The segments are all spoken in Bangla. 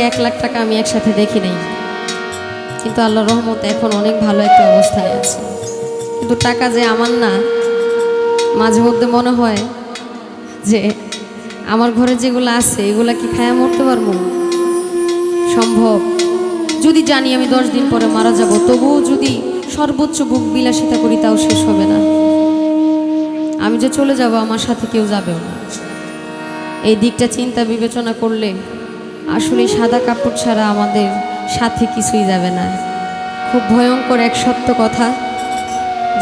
এক লাখ টাকা আমি একসাথে দেখি নাই। কিন্তু আল্লাহ রহমত এখন অনেক ভালো একটা অবস্থায় আছে। কিন্তু টাকা যে আমার না, মাঝে মধ্যে মনে হয় যে আমার ঘরে যেগুলো আছে, এগুলা কি খায়া মরতে পারব? সম্ভব। যদি জানি আমি দশ দিন পরে মারা যাব, তবুও যদি সর্বোচ্চ বুক বিলাসিতা করি, তাও শেষ হবে না। আমি যে চলে যাব, আমার সাথে কেউ যাবেও না। এই দিকটা চিন্তা বিবেচনা করলে আসলে সাদা কাপড় ছাড়া আমাদের সাথে কিছুই যাবে না। খুব ভয়ঙ্কর এক সত্য কথা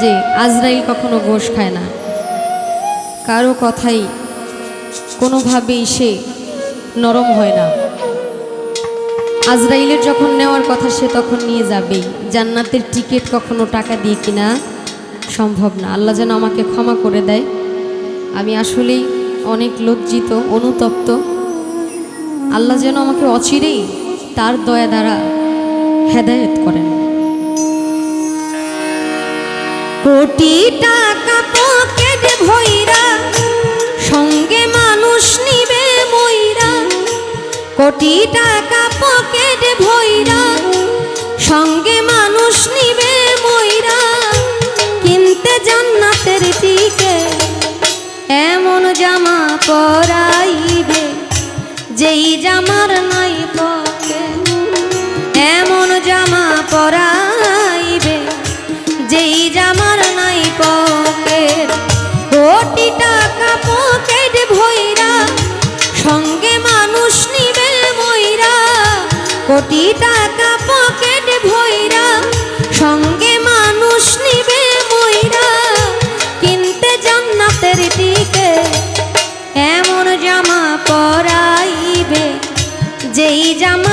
যে আজরাইল কখনো গোশ খায় না। কারও কথাই কোনোভাবেই সে নরম হয় না। আজরাইলের যখন নেওয়ার কথা সে তখন নিয়ে যাবেই। জান্নাতের টিকিট কখনো টাকা দিয়ে কিনা সম্ভব না। আল্লাহ যেন আমাকে ক্ষমা করে দেয়। আমি আসলেই অনেক লজ্জিত, অনুতপ্ত আল্লাহ যেন আমাকে অচিরেই তার দয়া দ্বারা হেদায়েত করেন। কোটি টাকা পকেট ভইরা, সঙ্গে মানুষ নিবে মইরা। কোটি টাকা পকেট ভইরা, সঙ্গে মানুষ নিবে মইরা। কিনতে জান্নাতের টিকে এমন জামা পরাইবে। যেই জামার নাই পকে এমন জামা পরাইবে। যেই জামার নাই পকেট কোটি টাকা পকেট ভইরা, সঙ্গে মানুষ নিবে মইরা, কোটি টাকা পকেট ভইরা, সঙ্গে যেই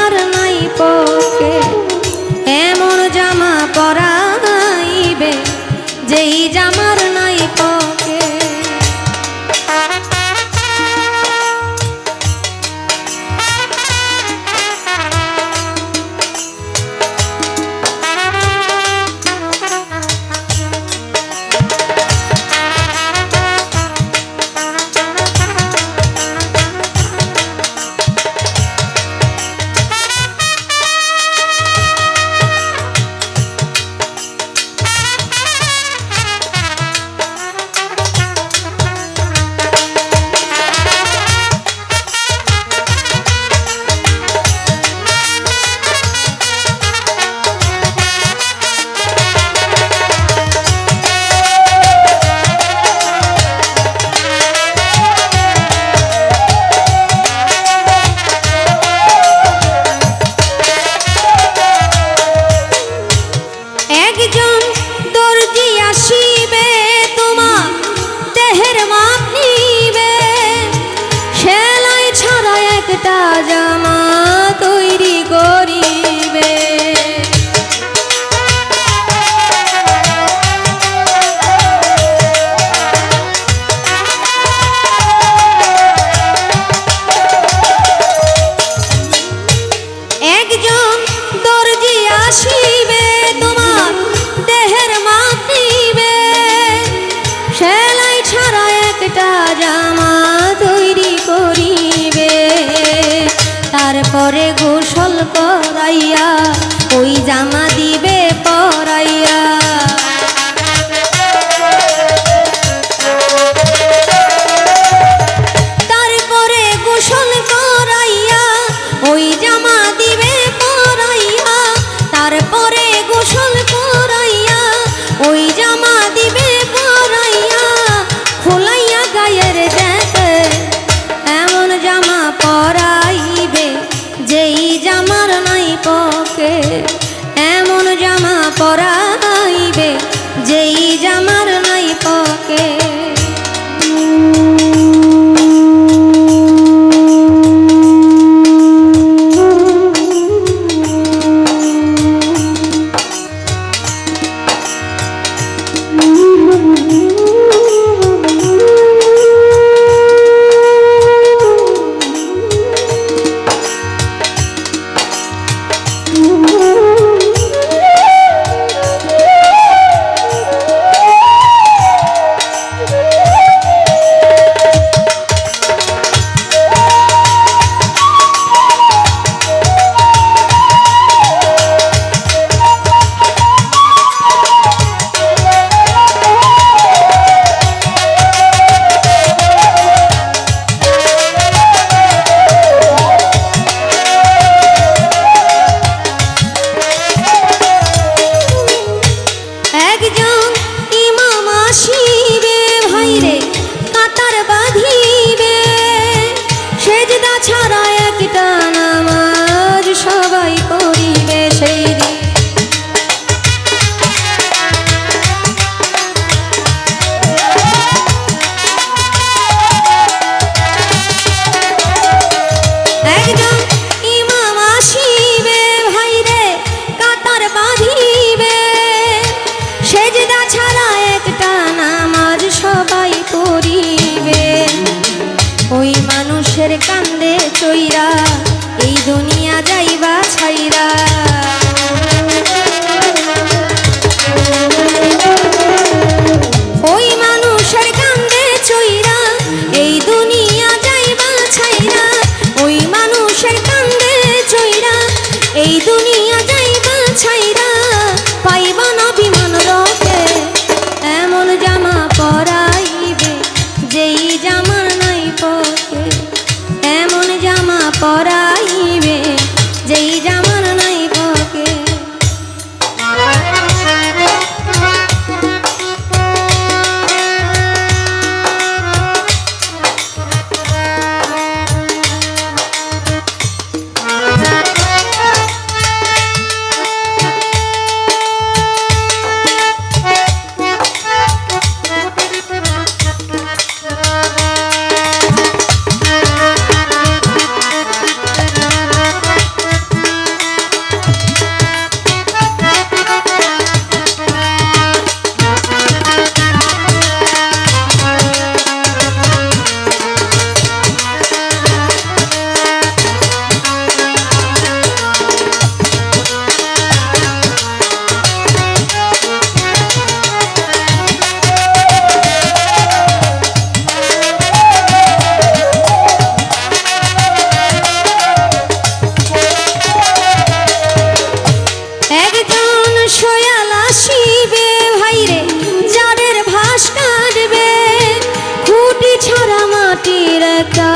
একটা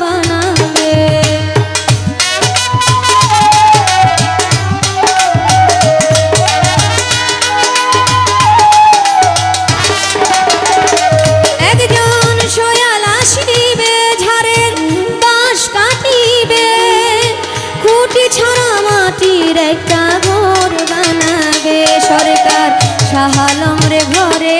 বানাবে। একজন শয়াল আসিবে, ঝাড়ের বাঁশ কাটিবে। খুঁটি ছাড়া মাটির একটা ঘর বানাবে। সরকার রে ঘরে